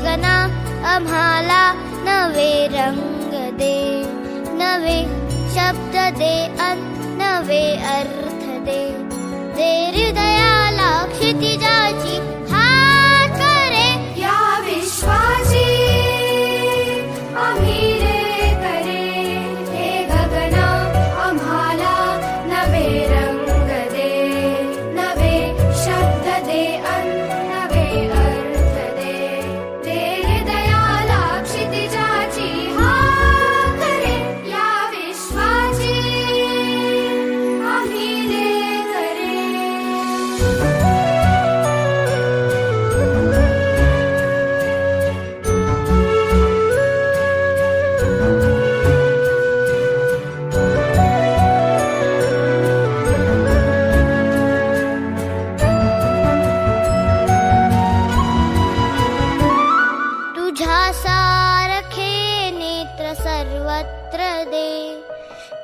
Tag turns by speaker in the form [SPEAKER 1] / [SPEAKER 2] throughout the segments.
[SPEAKER 1] गगना आम्हाला नवे रंग दे नवे शब्द दे अन नवे अर्थ दे. हृदयाला क्षितिजाची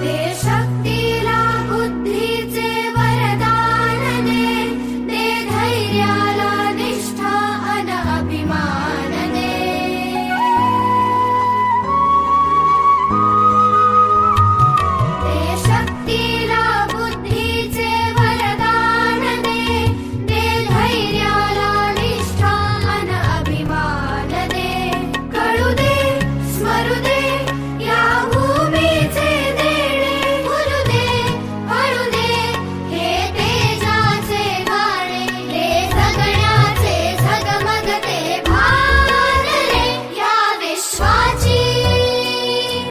[SPEAKER 2] Deixa